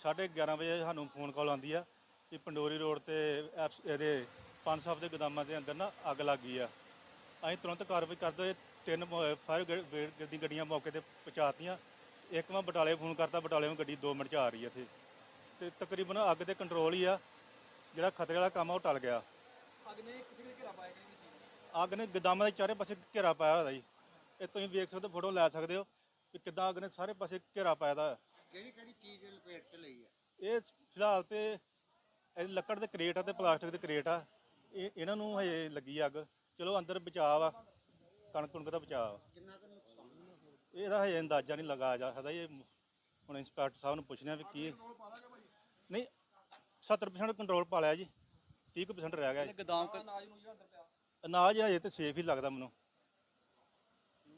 11:30 ਵਜੇ ਸਾਨੂੰ phone call ਆਉਂਦੀ ਆ ਕਿ ਪੰਡੋਰੀ ਰੋਡ ਤੇ ਐਪਸ- ਇਹਦੇ ਪੰਜ ਸਾਹਿਬ ਦੇ ਗੋਦਾਮਾਂ ਦੇ ਅੰਦਰ ਨਾ ਅੱਗ ਲੱਗ ਗਈ ਆ। ਅਸੀਂ ਤੁਰੰਤ ਕਾਰਵਾਈ ਕਰਦੇ ਹੋਏ ਤਿੰਨ ਫਾਇਰ ਬ੍ਰਿਗੇਡ ਦੀ ਗੱਡੀਆਂ ਮੌਕੇ ਤੇ ਪਹੁੰਚਾਤੀਆਂ। ਇੱਕ ਮੈਂ ਬਟਾਲੇ ਫੋਨ ਕਰਤਾ ਬਟਾਲੇ ਗੱਡੀ 2 ਮਿੰਟ ਚ ਆ ਰਹੀ ਹੈ ਇੱਥੇ। ਤੇ ਤਕਰੀਬਨ ਅੱਗ ਤੇ ਕੰਟਰੋਲ ਹੀ ਆ ਜਿਹੜਾ ਖਤਰੇ ਵਾਲਾ ਕੰਮ ਆ ਉਹ ਟਲ ਗਿਆ। ਅੱਗ ਨੇ ਕਿੱਥੇ ਕਿੱਥੇ ਘੇਰਾ ਪਾਇਆ ਕਿਹੜੀ ਚੀਜ਼ ਅੱਗ ਨੇ ਗੋਦਾਮਾਂ ਦੇ ਚਾਰੇ ਪਾਸੇ ਘੇਰਾ ਪਾਇਆ ਹੋਇਆ ਜੀ ਇਹ ਤੁਸੀਂ ਵੇਖ ਸਕਦੇ ਫੋਟੋ ਲੈ ਸਕਦੇ ਹੋ ਕਿ ਕਿੱਦਾਂ ਅੱਗ ਨੇ ਸਾਰੇ ਪਾਸੇ ਘੇਰਾ ਪਾਇਆ ਦਾ। ਕਿਹੜੀ ਕਿਹੜੀ ਚੀਜ਼ ਲਪੇਟ ਚ ਲਈ ਹੈ ਇਹ ਫਿਲਹਾਲ ਤੇ ਇਹ ਲੱਕੜ ਦੇ ਕਰੇਟ ਆ ਤੇ ਪਲਾਸਟਿਕ ਦੇ ਕਰੇਟ ਆ। ਇਹ ਇਹਨਾਂ ਨੂੰ ਹਜੇ ਲੱਗੀ ਅੱਗ। ਚਲੋ ਅੰਦਰ ਬਚਾਅ ਆ। ਕਣਕ ਕੁਣਕ ਦਾ ਬਚਾਅ ਆ। ਕਿੰਨਾ ਕੁ ਨੁਕਸਾਨ ਹੋਇਆ ਇਹਦਾ ਹਜੇ ਅੰਦਾਜ਼ਾ ਨਹੀਂ ਲਗਾਇਆ ਜਾ ਸਕਦਾ। ਇਹ ਹੁਣ ਇੰਸਪੈਕਟਰ ਸਾਹਿਬ ਨੂੰ ਪੁੱਛਣਾ ਵੀ ਕੀ ਨਹੀਂ 70% ਕੰਟਰੋਲ ਪਾ ਲਿਆ ਜੀ। 30% ਰਹਿ ਗਿਆ ਜੀ। ਗਦਾਮ ਅਨਾਜ ਨੂੰ ਜਿਹੜਾ ਅੰਦਰ ਪਿਆ। ਅਨਾਜ ਹਜੇ ਤੇ ਸੇਫ ਹੀ ਲੱਗਦਾ ਮੈਨੂੰ।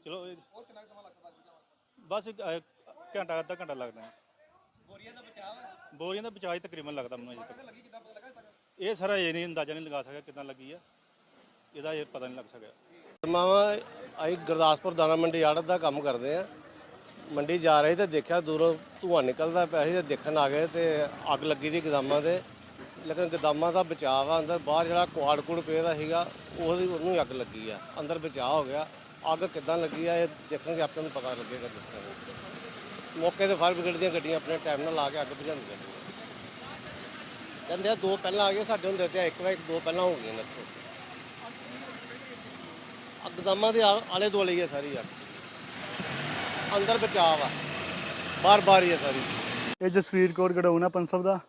ਚਲੋ ਇਹ ਹੋਰ ਕਿੰਨਾ ਕੁ ਸਮਾਂ ਲੱਗ ਸਕਦਾ ਅੱਗ ਬੁਝਾਉਣ ਬਸ ਇੱਕ, ਅਹ, ਘੰਟਾ ਅੱਧਾ ਘੰਟਾ ਲੱਗਦਾ ਹੈ। ਬੋਰੀਆਂ ਦਾ ਬਚਾਅ ਹੈ? ਬੋਰੀਆਂ ਦਾ ਬਚਾਅ ਹੀ ਤਕਰੀਬਨ ਲੱਗਦਾ ਮੈਨੂੰ ਅਜੇ ਤੱਕ। ਅੱਗ ਲੱਗੀ ਕਿੱਦਾਂ ਪਤਾ ਲੱਗਾ ਤੱਕ ਇਹ ਸਾਰਾ ਇਹ ਨਹੀਂ ਅੰਦਾਜ਼ਾ ਨਹੀਂ ਲਗਾ ਸਕਿਆ ਕਿਦਾਂ ਲੱਗੀ ਆ। ਇਹਦਾ ਇਹ ਪਤਾ ਨਹੀਂ ਲੱਗ ਸਕਿਆ। ਮਾਵਾ ਅਸੀਂ ਗੁਰਦਾਸਪੁਰ ਦਾਣਾ ਮੰਡੀ ਆੜਤ ਦਾ ਕੰਮ ਕਰਦੇ ਆ ਮੰਡੀ ਜਾ ਰਹੇ ਤੇ ਦੇਖਿਆ ਦੂਰੋਂ ਧੂੰਆਂ ਨਿਕਲਦਾ ਪਿਆ ਸੀ ਤੇ ਦੇਖਣ ਆ ਗਏ ਤੇ ਅੱਗ ਲੱਗੀ ਦੀ ਗਦਾਮਾਂ ਤੇ। ਲੇਕਿਨ ਗਦਾਮਾਂ ਦਾ ਬਚਾਅ ਆ ਅੰਦਰ ਬਾਹਰ ਜਿਹੜਾ ਕੁਆੜ ਕੁੜ ਪਿਆ ਸੀਗਾ ਉਹਦੀ ਉਹਨੂੰ ਹੀ ਅੱਗ ਲੱਗੀ ਆ। ਅੰਦਰ ਬਚਾਅ ਹੋ ਗਿਆ। ਅੱਗ ਕਿੱਦਾਂ ਲੱਗੀ ਆ ਇਹ ਦੇਖਣਗੇ ਆਪਾਂ ਨੂੰ ਪਤਾ ਲੱਗੇਗਾ ਜਿਸ ਤਰ੍ਹਾਂ। ਮੌਕੇ ਤੇ ਫਾਇਰ ਬ੍ਰਿਗੇਡ ਦੀਆਂ ਗੱਡੀਆਂ ਆਪਣੇ ਟਾਈਮ ਨਾਲ ਲਾ ਕੇ ਅੱਗ ਬੁਝਾਉਂਦੀਆਂ ਨੇ ਕਹਿੰਦੇ ਆ ਦੋ ਪਹਿਲਾਂ ਆ ਗਏ ਸਾਡੇ ਹੁੰਦੇ ਤੇ ਇੱਕ ਵਾ ਇੱਕ ਦੋ ਪਹਿਲਾਂ ਹੋ ਗਈਆਂ ਨੇ ਇੱਥੋਂ। ਅਕਦਮਾਂ ਦੇ ਆ- ਆਲੇ ਦੁਆਲੇ ਹੀ ਹੈ ਸਾਰੀ ਆ ਅੰਦਰ ਬਚਾਅ ਆ ਬਾਰ ਬਾਰ ਹੀ ਹੈ ਸਾਰੀ। ਇਹ ਜਸਵੀਰ ਕੌਰ ਗੜਾਉਣਾ ਪੰਸਬ ਦਾ।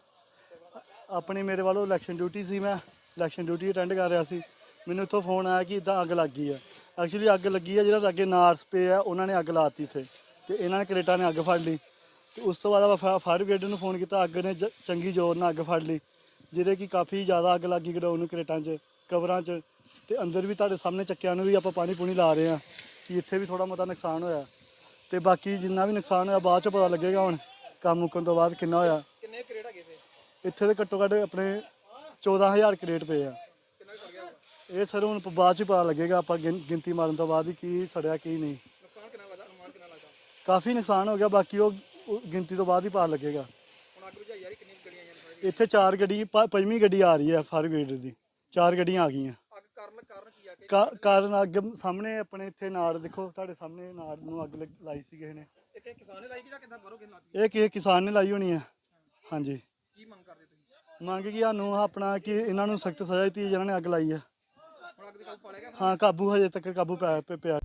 ਆਪਣੀ ਮੇਰੇ ਵੱਲੋਂ ਇਲੈਕਸ਼ਨ ਡਿਊਟੀ ਸੀ ਮੈਂ। ਇਲੈਕਸ਼ਨ ਡਿਊਟੀ ਅਟੈਂਡ ਕਰ ਰਿਹਾ ਸੀ। ਮੈਨੂੰ ਇੱਥੋਂ ਫੋਨ ਆਇਆ ਕਿ ਇਦਾਂ ਅੱਗ ਲੱਗ ਗਈ ਆ। ਐਕਚੁਅਲੀ ਅੱਗ ਲੱਗੀ ਆ ਜਿਹੜਾ ਲਾਗੇ ਨਾਰਸ ਪਏ ਆ ਉਹਨਾਂ ਨੇ ਅੱਗ ਲਾਤੀ ਇੱਥੇ। ਤੇ ਇਹਨਾਂ ਨੇ ਕਰੇਟਾਂ ਨੇ ਅੱਗ ਫੜ ਲਈ। ਤੇ ਉਸ ਤੋਂ ਬਾਅਦ ਆਪਾਂ ਫਾਇਰ ਬ੍ਰਿਗੇਡ ਨੂੰ ਫੋਨ ਕੀਤਾ ਅੱਗ ਨੇ ਜ- ਚੰਗੀ ਜ਼ੋਰ ਨਾਲ ਅੱਗ ਫੜ ਲਈ ਜਿਹਦੇ ਕਿ ਕਾਫੀ ਜ਼ਿਆਦਾ ਅੱਗ ਲੱਗੀ ਗਡਾਊਨ ਨੂੰ ਕਰੇਟਾਂ 'ਚ ਕਵਰਾਂ 'ਚ ਤੇ ਅੰਦਰ ਵੀ ਤੁਹਾਡੇ ਸਾਹਮਣੇ ਚੱਕਿਆਂ ਨੂੰ ਵੀ ਆਪਾਂ ਪਾਣੀ ਪੂਣੀ ਲਾ ਰਹੇ ਆ ਕਿ ਇੱਥੇ ਵੀ ਥੋੜਾ ਮੋਟਾ ਨੁਕਸਾਨ ਹੋਇਆ। ਤੇ ਬਾਕੀ ਜਿੰਨਾ ਵੀ ਨੁਕਸਾਨ ਹੋਇਆ ਬਾਅਦ 'ਚ ਪਤਾ ਲੱਗੇਗਾ ਹੁਣ ਕੰਮ ਮੁੱਕਣ ਤੋਂ ਬਾਅਦ ਕਿੰਨਾ ਹੋਇਆ। ਕਿੰਨੇ ਕਰੇਟ ਹੈਗੇ ਸੀ ਇੱਥੇ ਦੇ ਘੱਟੋ ਘੱਟ ਆਪਣੇ 14000 ਕਰੇਟ ਪਏ ਆ। ਕਿੰਨਾ ਗਿਆ? ਇਹ ਸਰ ਹੁਣ ਬਾਅਦ ਚ ਪਤਾ ਲੱਗੇਗਾ ਆਪਾਂ ਗਿਣ- ਗਿਣਤੀ ਮਾਰਨ ਤੋਂ ਬਾਅਦ ਹੀ ਕੀ ਸੜਿਆ ਕੀ ਨਹੀਂ ਨੁਕਸਾਨ ਕਿੰਨਾ ਲੱਗਦਾ ਅਨੁਮਾਨ ਕਿੰਨਾ ਲੱਗਦਾ ਕਾਫੀ ਨੁਕਸਾਨ ਹੋ ਗਿਆ ਬਾਕੀ ਉਹ ਉਹ ਗਿਣਤੀ ਤੋਂ ਬਾਅਦ ਹੀ ਪਤਾ ਲੱਗੇਗਾ। ਹੁਣ ਅੱਗ ਬੁਝਾਈ ਗੱਡੀਆਂ ਇੱਥੇ ਚਾਰ ਗੱਡੀ ਪ- ਪੰਜਵੀਂ ਗੱਡੀ ਆ ਰਹੀ ਹੈ ਫਾਇਰ ਬ੍ਰਿਗੇਡ ਦੀ। ਚਾਰ ਗੱਡੀਆਂ ਆ ਗਈਆਂ। ਅੱਗ ਕਾਰਨ ਕਾਰਨ ਕੀ ਆ? ਕਿ ਕਾ- ਕਾਰਨ ਅੱਗ ਸਾਹਮਣੇ ਆਪਣੇ ਇੱਥੇ ਨਾੜ ਦੇਖੋ ਤੁਹਾਡੇ ਸਾਹਮਣੇ ਨਾੜ ਨੂੰ ਅੱਗ ਲਾਈ ਸੀ ਕਿਸੇ ਨੇ। ਇਹ ਕਿ ਕਿਸਾਨ ਨੇ ਲਾਈ ਕਿ ਜਾਂ ਕਿੱਦਾਂ ਬਾਹਰੋਂ ਕਿੰਨਾ ਲੱਗੀ ਇਹ ਕਿਸੇ ਕਿਸਾਨ ਨੇ ਲਾਈ ਹੋਣੀ ਹੈ ਹਾਂਜੀ। ਕੀ ਮੰਗ ਕਰਦੇ ਤੁਸੀਂ? ਮੰਗ ਕੀ ਸਾਨੂੰ ਆਪਣਾ ਕਿ ਇਹਨਾਂ ਨੂੰ ਸਖਤ ਸਜ਼ਾ ਦਿੱਤੀ ਜਿਹਨਾਂ ਨੇ ਅੱਗ ਲਾਈ ਹੈ ਹੁਣ ਅੱਗ ਦੇ ਕਾਬੂ ਪਾ ਲਿਆ ਗਿਆ? ਹਾਂ ਕਾਬੂ ਹਜੇ ਤੱਕ ਕਾਬੂ ਪੈ- ਪਿਆ।